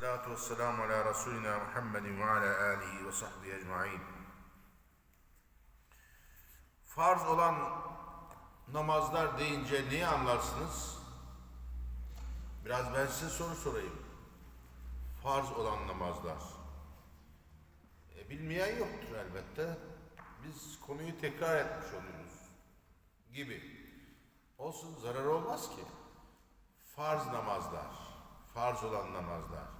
Salatu ve selamu ala Resulina Muhammedin ve ala alihi ve sahbihi ecmain. Farz olan namazlar deyince neyi anlarsınız? Biraz ben size soru sorayım. Farz olan namazlar. E, bilmeyen yoktur elbette. Biz konuyu tekrar etmiş oluyoruz. Gibi. Olsun zarar olmaz ki. Farz namazlar. Farz olan namazlar.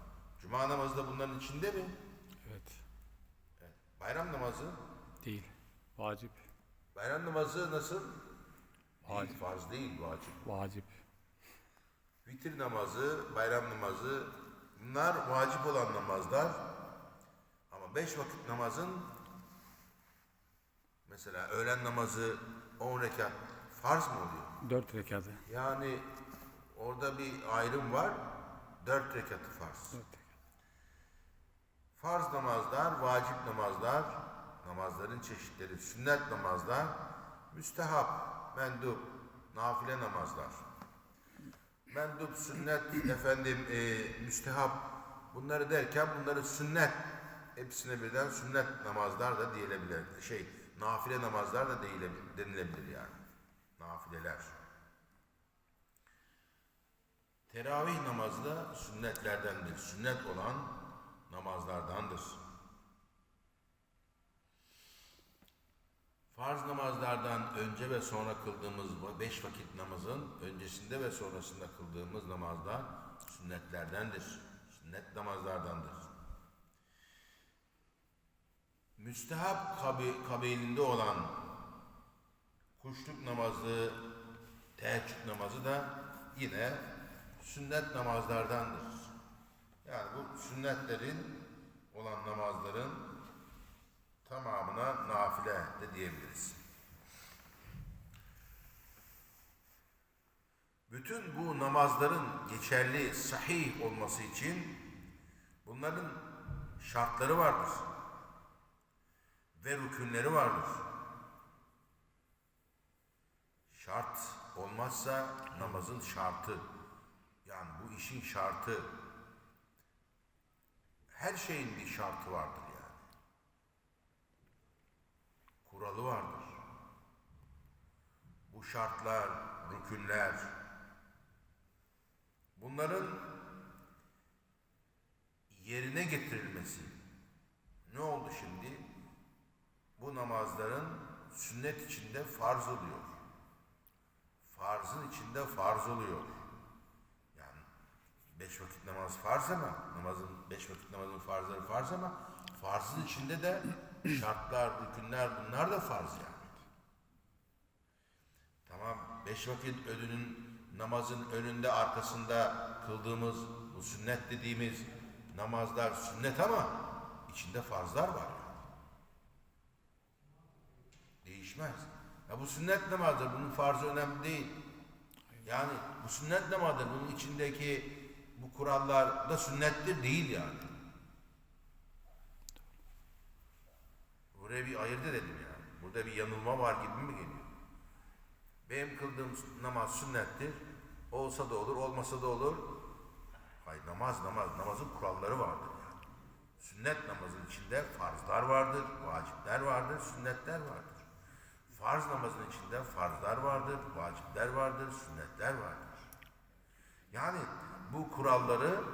Cuma namazı da bunların içinde mi? Evet. Evet. Bayram namazı. Değil. Vacip. Bayram namazı nasıl? Değil, Vacip. farz değil, vacip. Vacip. Vitir namazı, bayram namazı bunlar vacip olan namazlar. Ama beş vakit namazın mesela öğlen namazı 10 rekat farz mı oluyor? Dört rekatı. Yani orada bir ayrım var. Dört rekatı farz. Dört. Farz namazlar, vacip namazlar, namazların çeşitleri, sünnet namazlar, müstehap, mendup, nafile namazlar. Mendup, sünnet, efendim, e, müstehap bunları derken bunları sünnet, hepsine birden sünnet namazlar da diyebilir. Şey, nafile namazlar da denilebilir yani. Nafileler. Teravih namazı da sünnetlerdendir. Sünnet olan namazlardandır. Farz namazlardan önce ve sonra kıldığımız beş vakit namazın öncesinde ve sonrasında kıldığımız namazlar sünnetlerdendir. Sünnet namazlardandır. Müstehap kabi, kabiliğinde olan kuşluk namazı, teheccüd namazı da yine sünnet namazlardandır. Yani bu sünnetlerin olan namazların tamamına nafile de diyebiliriz. Bütün bu namazların geçerli, sahih olması için bunların şartları vardır. Ve rükünleri vardır. Şart olmazsa namazın şartı. Yani bu işin şartı. Her şeyin bir şartı vardır yani. Kuralı vardır. Bu şartlar, rükünler, bunların yerine getirilmesi. Ne oldu şimdi? Bu namazların sünnet içinde farz oluyor. Farzın içinde farz oluyor. Yani beş vakit namaz farz ama namazın beş vakit namazın farzları farz ama farzın içinde de şartlar, rükünler bunlar da farz yani. Tamam beş vakit ödünün namazın önünde arkasında kıldığımız bu sünnet dediğimiz namazlar sünnet ama içinde farzlar var. Değişmez. Ya bu sünnet namazdır. Bunun farzı önemli değil. Yani bu sünnet namazdır. Bunun içindeki bu kurallar da sünnettir değil yani. Buraya bir ayırt edelim yani. Burada bir yanılma var gibi mi geliyor? Benim kıldığım namaz sünnettir. Olsa da olur, olmasa da olur. Hayır namaz namaz, namazın kuralları vardır yani. Sünnet namazın içinde farzlar vardır, vacipler vardır, sünnetler vardır. Farz namazın içinde farzlar vardır, vacipler vardır, sünnetler vardır. Yani bu kuralları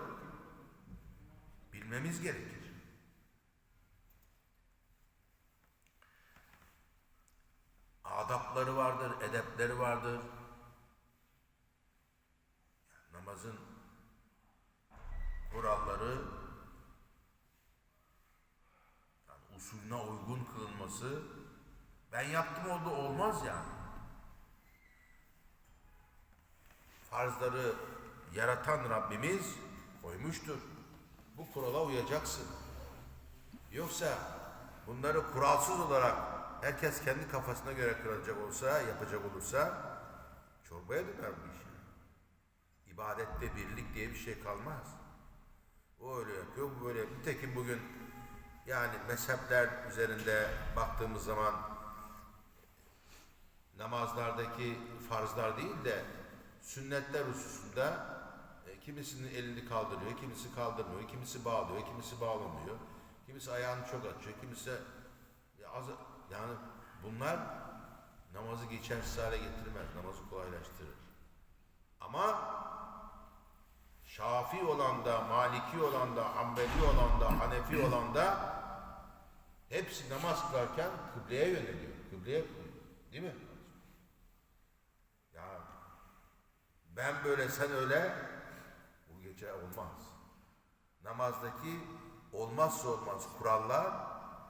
bilmemiz gerekir. Adapları vardır, edepleri vardır. Namazın kuralları yani usulüne uygun kılınması ben yaptım oldu olmaz yani. Farzları yaratan Rabbimiz koymuştur. Bu kurala uyacaksın. Yoksa bunları kuralsız olarak herkes kendi kafasına göre kılacak olsa, yapacak olursa çorbaya döner bu iş. İbadette birlik diye bir şey kalmaz. O öyle yapıyor, bu böyle yapıyor. Nitekim bugün yani mezhepler üzerinde baktığımız zaman namazlardaki farzlar değil de sünnetler hususunda kimisinin elini kaldırıyor, kimisi kaldırmıyor, kimisi bağlıyor, kimisi bağlamıyor. Kimisi ayağını çok açıyor, kimisi ya az, yani bunlar namazı geçersiz hale getirmez, namazı kolaylaştırır. Ama Şafi olan da, Maliki olan da, Hanbeli olan da, Hanefi olan da hepsi namaz kılarken kıbleye yöneliyor. Kıbleye koyuyor. Değil mi? Ya ben böyle sen öyle gece olmaz. Namazdaki olmazsa olmaz kurallar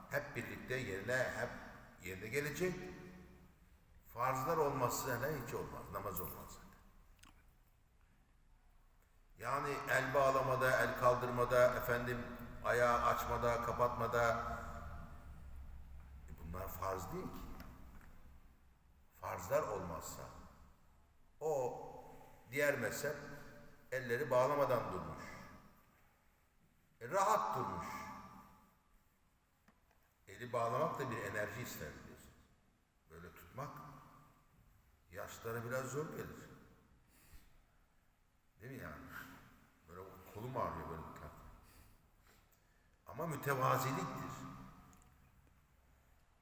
hep birlikte yerine hep yerine gelecek. Farzlar olmazsa ne hiç olmaz. Namaz olmaz zaten. Yani el bağlamada, el kaldırmada, efendim ayağı açmada, kapatmada e bunlar farz değil ki. Farzlar olmazsa o diğer mezhep elleri bağlamadan durmuş. E, rahat durmuş. Eli bağlamak da bir enerji ister biliyorsunuz. Böyle tutmak yaşlara biraz zor gelir. Değil mi yani? Böyle kolum ağrıyor böyle kat. Ama mütevaziliktir.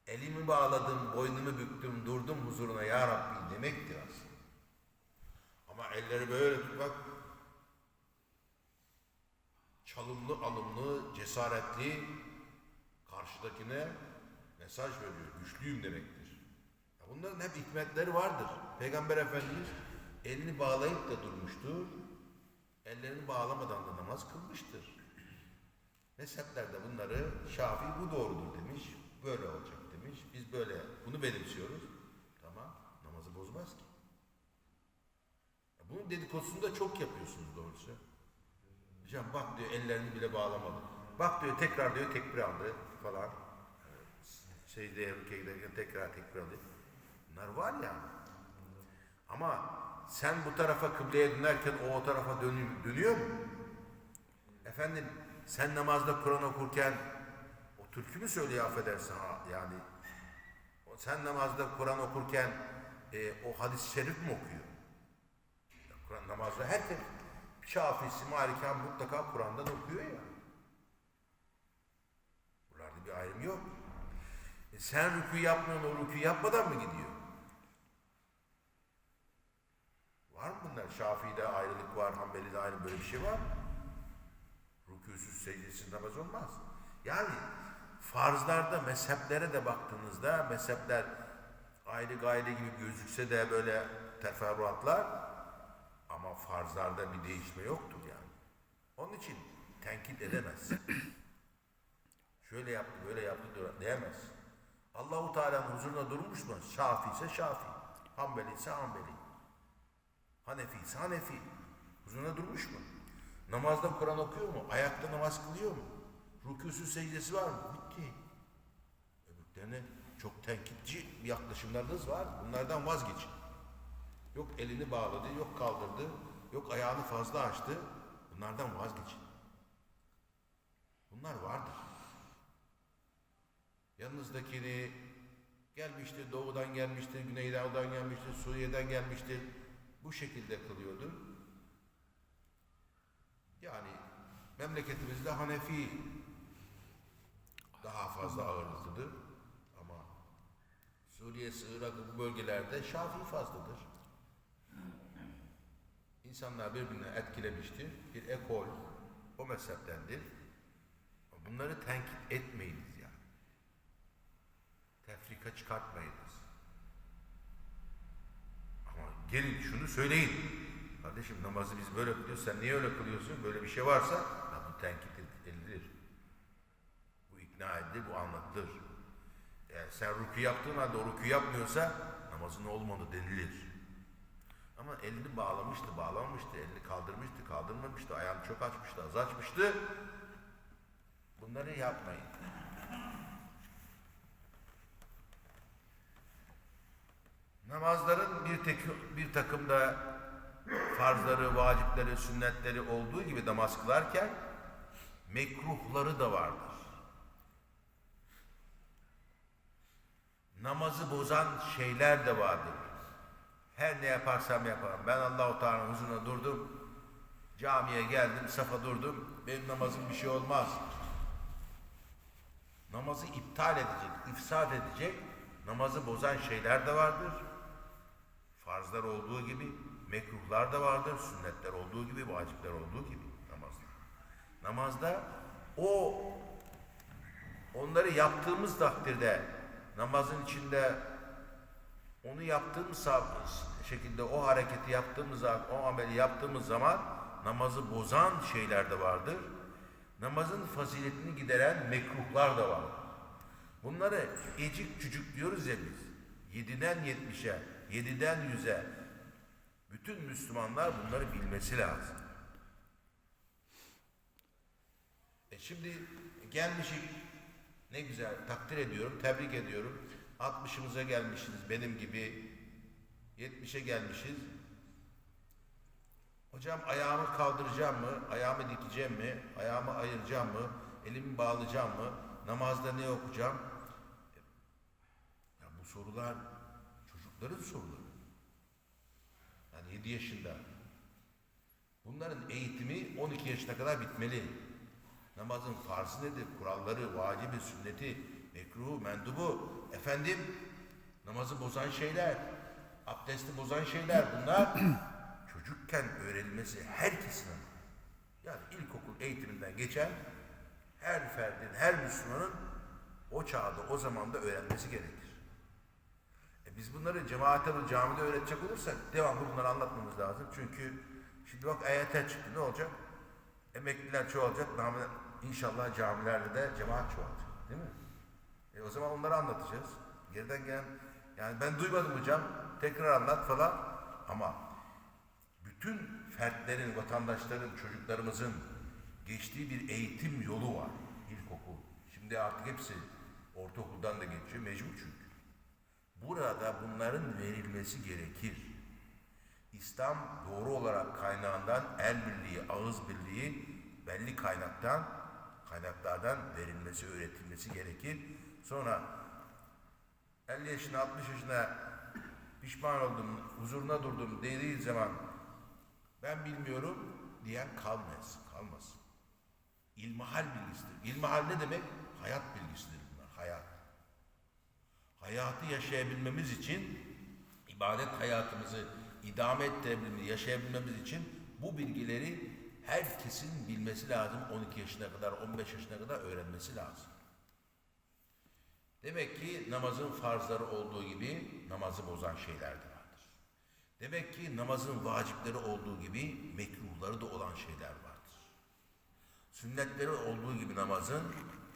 Elimi bağladım, boynumu büktüm, durdum huzuruna ya Rabbi demektir aslında. Ama elleri böyle tutmak çalımlı, alımlı, cesaretli karşıdakine mesaj veriyor. Güçlüyüm demektir. Bunların hep hikmetleri vardır. Peygamber Efendimiz elini bağlayıp da durmuştur. Ellerini bağlamadan da namaz kılmıştır. Mezhepler de bunları Şafii bu doğrudur demiş. Böyle olacak demiş. Biz böyle bunu benimsiyoruz. Tamam. Namazı bozmaz ki. Bunun dedikodusunu da çok yapıyorsunuz doğrusu. Hocam bak diyor ellerini bile bağlamadı. Bak diyor tekrar diyor tekbir aldı falan. Secdeye rüküye giderken tekrar tekbir alıyor. Bunlar var ya. Ama sen bu tarafa kıbleye dönerken o o tarafa dönüyor, dönüyor mu? Efendim sen namazda Kur'an okurken o türkü mü söylüyor affedersin ha yani sen namazda Kur'an okurken e, o hadis-i şerif mi okuyor? Kur'an namazda herkes Şafisi, Malikan mutlaka Kur'an'dan okuyor ya. Buralarda bir ayrım yok. E sen rükû yapmıyorsun, o rükû yapmadan mı gidiyor? Var mı bunlar? Şafii'de ayrılık var, Hanbeli'de ayrı böyle bir şey var mı? Rükûsüz, secdesiz namaz olmaz. Yani farzlarda mezheplere de baktığınızda mezhepler ayrı gayrı gibi gözükse de böyle teferruatlar farzlarda bir değişme yoktur yani. Onun için tenkit edemez. Şöyle yaptı, böyle yaptı diyemez. Allahu Teala'nın huzuruna durmuş mu? Şafi ise Şafi, Hanbeli ise Hanbeli, Hanefi ise Hanefi. Huzuruna durmuş mu? Namazda Kur'an okuyor mu? Ayakta namaz kılıyor mu? Rükûsü secdesi var mı? Bitti. Öbürlerine çok tenkitçi yaklaşımlarınız var. Bunlardan vazgeçin. Yok elini bağladı, yok kaldırdı, yok ayağını fazla açtı. Bunlardan vazgeçin. Bunlar vardır. Yanınızdakini gelmiştir, doğudan gelmiştir, güneydoğudan gelmiştir, Suriye'den gelmiştir. Bu şekilde kılıyordu. Yani memleketimizde Hanefi daha fazla ağırlıklıdır. Ama Suriye, Irak bu bölgelerde Şafii fazladır. İnsanlar birbirine etkilemiştir. Bir ekol o mezheptendir. Bunları tenkit etmeyiniz yani. Tefrika çıkartmayınız. Ama gelin şunu söyleyin. Kardeşim namazı biz böyle kılıyoruz. Sen niye öyle kılıyorsun? Böyle bir şey varsa ya bu tenkit edilir. Bu ikna edilir, bu anlatılır. Eğer sen rükû yaptığın halde o rükû yapmıyorsa namazın olmadı denilir. Ama elini bağlamıştı, bağlamamıştı, elini kaldırmıştı, kaldırmamıştı, ayağını çok açmıştı, az açmıştı. Bunları yapmayın. Namazların bir, tek, bir takım da farzları, vacipleri, sünnetleri olduğu gibi namaz kılarken mekruhları da vardır. Namazı bozan şeyler de vardır. Her ne yaparsam yaparım. Ben Allahu Teala'nın huzuruna durdum. Camiye geldim, safa durdum. Benim namazım bir şey olmaz. Namazı iptal edecek, ifsad edecek, namazı bozan şeyler de vardır. Farzlar olduğu gibi mekruhlar da vardır, sünnetler olduğu gibi, vacipler olduğu gibi namazda. Namazda o onları yaptığımız takdirde namazın içinde onu yaptığımız şekilde o hareketi yaptığımız zaman, o ameli yaptığımız zaman namazı bozan şeyler de vardır. Namazın faziletini gideren mekruhlar da var. Bunları ecik cücük diyoruz ya biz. Yediden yetmişe, yediden yüze. Bütün Müslümanlar bunları bilmesi lazım. E şimdi gelmişik ne güzel takdir ediyorum, tebrik ediyorum. 60'ımıza gelmişiz benim gibi. 70'e gelmişiz. Hocam ayağımı kaldıracağım mı? Ayağımı dikeceğim mi? Ayağımı ayıracağım mı? Elimi bağlayacağım mı? Namazda ne okuyacağım? Ya bu sorular çocukların soruları. Yani 7 yaşında. Bunların eğitimi 12 yaşına kadar bitmeli. Namazın farzı nedir? Kuralları, vacibi, sünneti, mekruhu, mendubu. Efendim, namazı bozan şeyler, abdesti bozan şeyler bunlar çocukken öğrenilmesi herkesin yani ilkokul eğitiminden geçen her ferdin, her Müslümanın o çağda, o zamanda öğrenmesi gerekir. E biz bunları cemaate, camide öğretecek olursak devamlı bunları anlatmamız lazım. Çünkü şimdi bak AYT çıktı ne olacak? Emekliler çoğalacak. İnşallah camilerde de cemaat çoğalacak. Değil mi? E o zaman onları anlatacağız. Geriden gelen yani ben duymadım hocam. Tekrar anlat falan. Ama bütün fertlerin, vatandaşların, çocuklarımızın geçtiği bir eğitim yolu var. İlkokul. Şimdi artık hepsi ortaokuldan da geçiyor. Mecbur çünkü. Burada bunların verilmesi gerekir. İslam doğru olarak kaynağından el birliği, ağız birliği belli kaynaktan, kaynaklardan verilmesi, öğretilmesi gerekir. Sonra 50 yaşına, 60 yaşına pişman oldum, huzuruna durdum dediği zaman ben bilmiyorum diyen kalmaz, kalmaz. İlmihal bilgisidir. İlmihal ne demek? Hayat bilgisidir bunlar, hayat. Hayatı yaşayabilmemiz için, ibadet hayatımızı idame ettirebilmemiz, yaşayabilmemiz için bu bilgileri herkesin bilmesi lazım. 12 yaşına kadar, 15 yaşına kadar öğrenmesi lazım. Demek ki namazın farzları olduğu gibi namazı bozan şeyler de vardır. Demek ki namazın vacipleri olduğu gibi mekruhları da olan şeyler vardır. Sünnetleri olduğu gibi namazın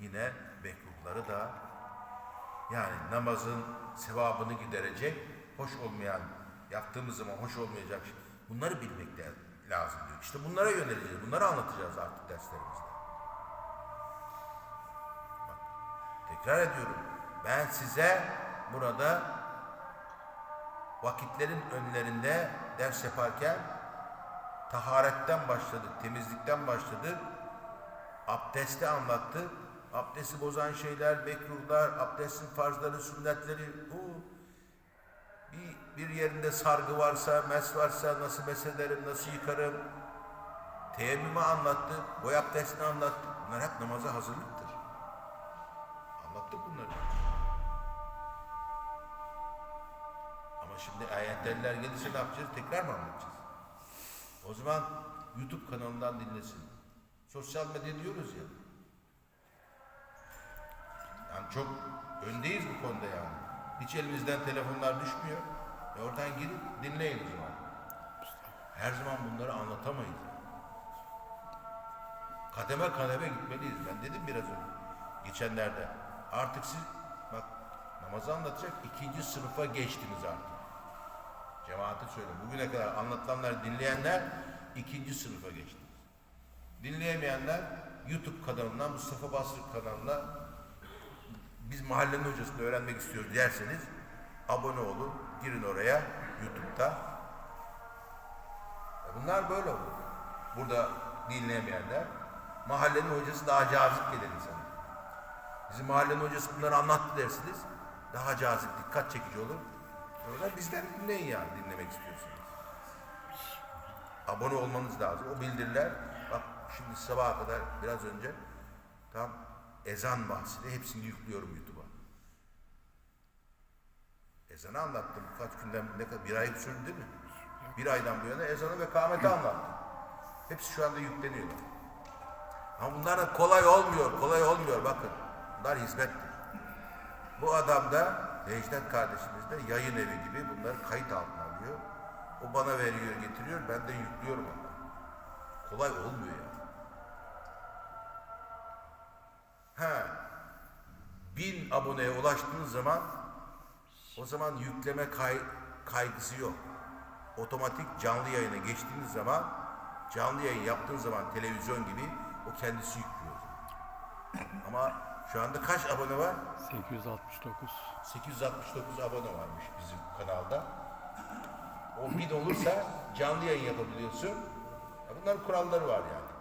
yine mekruhları da yani namazın sevabını giderecek, hoş olmayan, yaptığımız zaman hoş olmayacak şey. Bunları bilmek de lazım diyor. İşte bunlara yöneleceğiz. Bunları anlatacağız artık derslerimizde. Bak, tekrar ediyorum. Ben size burada vakitlerin önlerinde ders yaparken taharetten başladık, temizlikten başladık. Abdesti anlattık. Abdesti bozan şeyler, mekruhlar, abdestin farzları, sünnetleri, bu bir, bir yerinde sargı varsa, mes varsa nasıl mesederim, nasıl yıkarım. Teyemmümü anlattık, boy abdestini anlattık. Bunlar hep namaza hazırlıktır. Şimdi ayetler gelirse ne yapacağız? Tekrar mı anlatacağız? O zaman YouTube kanalından dinlesin. Sosyal medya diyoruz ya. Yani çok öndeyiz bu konuda yani. Hiç elimizden telefonlar düşmüyor. E oradan girip dinleyin o zaman. Her zaman bunları anlatamayız. Kademe kademe gitmeliyiz. Ben dedim biraz önce. Geçenlerde. Artık siz bak namazı anlatacak ikinci sınıfa geçtiniz artık. Cemaate söyle. Bugüne kadar anlatılanları dinleyenler ikinci sınıfa geçtiniz. Dinleyemeyenler YouTube kanalından, Mustafa Basri kanalına biz mahallenin hocasını öğrenmek istiyoruz derseniz abone olun, girin oraya YouTube'da. E Bunlar böyle olur. Burada dinleyemeyenler mahallenin hocası daha cazip gelir insana. Bizim mahallenin hocası bunları anlattı dersiniz. Daha cazip, dikkat çekici olur. Öyle bizden dinleyin yani dinlemek istiyorsunuz. abone olmanız lazım. O bildiriler bak şimdi sabaha kadar biraz önce tam ezan bahsini hepsini yüklüyorum YouTube'a. Ezanı anlattım. Kaç günden ne kadar bir ay sürdü değil mi? Bir aydan bu yana ezanı ve kâmeti anlattım. Hepsi şu anda yükleniyor. Ama bunlar da kolay olmuyor, kolay olmuyor bakın. Bunlar hizmettir. Bu adam da Necdet kardeşimiz de yayın evi gibi bunları kayıt altına alıyor. O bana veriyor, getiriyor, ben de yüklüyorum onu. Kolay olmuyor ya. Ha, bin aboneye ulaştığınız zaman o zaman yükleme kay, kaygısı yok. Otomatik canlı yayına geçtiğiniz zaman canlı yayın yaptığınız zaman televizyon gibi o kendisi yüklüyor. Ama şu anda kaç abone var? 869. 869 abone varmış bizim kanalda. O bin olursa canlı yayın yapabiliyorsun. Ya Bunların kuralları var yani.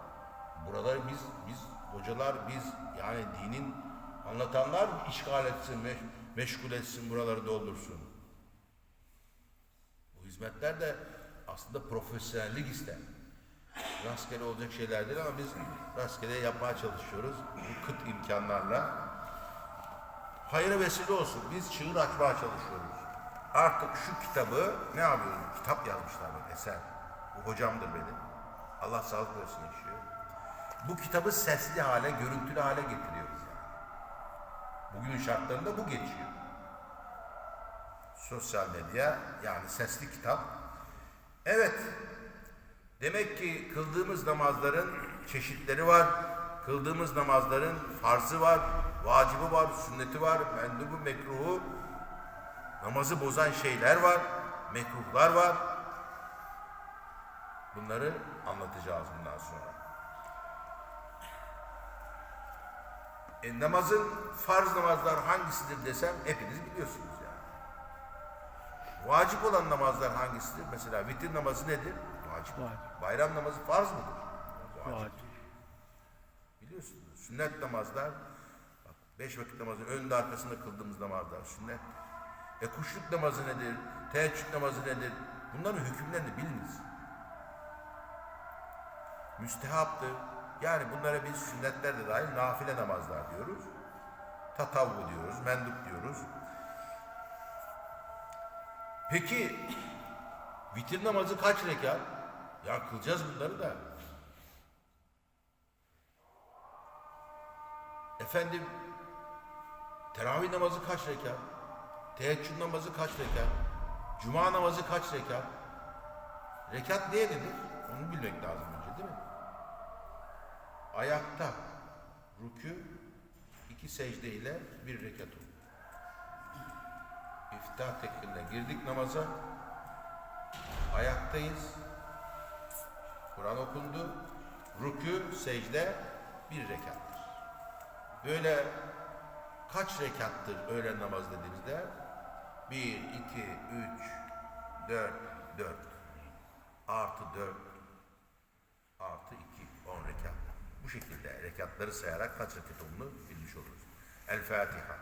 Buraları biz, biz hocalar, biz yani dinin anlatanlar işgal etsin, meş- meşgul etsin, buraları doldursun. Bu hizmetler de aslında profesyonellik ister. Rastgele olacak şeyler değil ama biz rastgele yapmaya çalışıyoruz. Bu kıt imkanlarla hayra vesile olsun. Biz çığır açmaya çalışıyoruz. Artık şu kitabı ne yapıyoruz? Kitap yazmışlar bak eser. Bu hocamdır benim. Allah sağlık versin yaşıyor. Bu kitabı sesli hale, görüntülü hale getiriyoruz yani. Bugünün şartlarında bu geçiyor. Sosyal medya yani sesli kitap. Evet. Demek ki kıldığımız namazların çeşitleri var. Kıldığımız namazların farzı var, vacibi var, sünneti var, mendubu, mekruhu. Namazı bozan şeyler var, mekruhlar var. Bunları anlatacağız bundan sonra. E, namazın farz namazlar hangisidir desem hepiniz biliyorsunuz yani. Vacip olan namazlar hangisidir? Mesela vitir namazı nedir? Vacip. Vacip. Bayram namazı farz mıdır? Vacip. Vacip. Biliyorsunuz. Sünnet namazlar, bak beş vakit namazın önünde arkasında kıldığımız namazlar sünnet. E kuşluk namazı nedir? Teheccüd namazı nedir? Bunların hükümlerini biliniz. Müstehaptır. Yani bunlara biz sünnetler de dahil nafile namazlar diyoruz. Tatavvu diyoruz, mendup diyoruz. Peki vitir namazı kaç rekat? Ya kılacağız bunları da. Efendim teravih namazı kaç rekat? Teheccüd namazı kaç rekat? Cuma namazı kaç rekat? Rekat neye denir? Onu bilmek lazım önce değil mi? Ayakta rükü iki secde ile bir rekat olur. İftihar tekbirine girdik namaza. Ayaktayız. Kur'an okundu. Rükü, secde bir rekattır. Böyle kaç rekattır öğlen namaz dediğimizde? Bir, iki, üç, dört, dört. Artı dört, artı iki, on rekat. Bu şekilde rekatları sayarak kaç rekat olduğunu bilmiş oluruz. El Fatiha.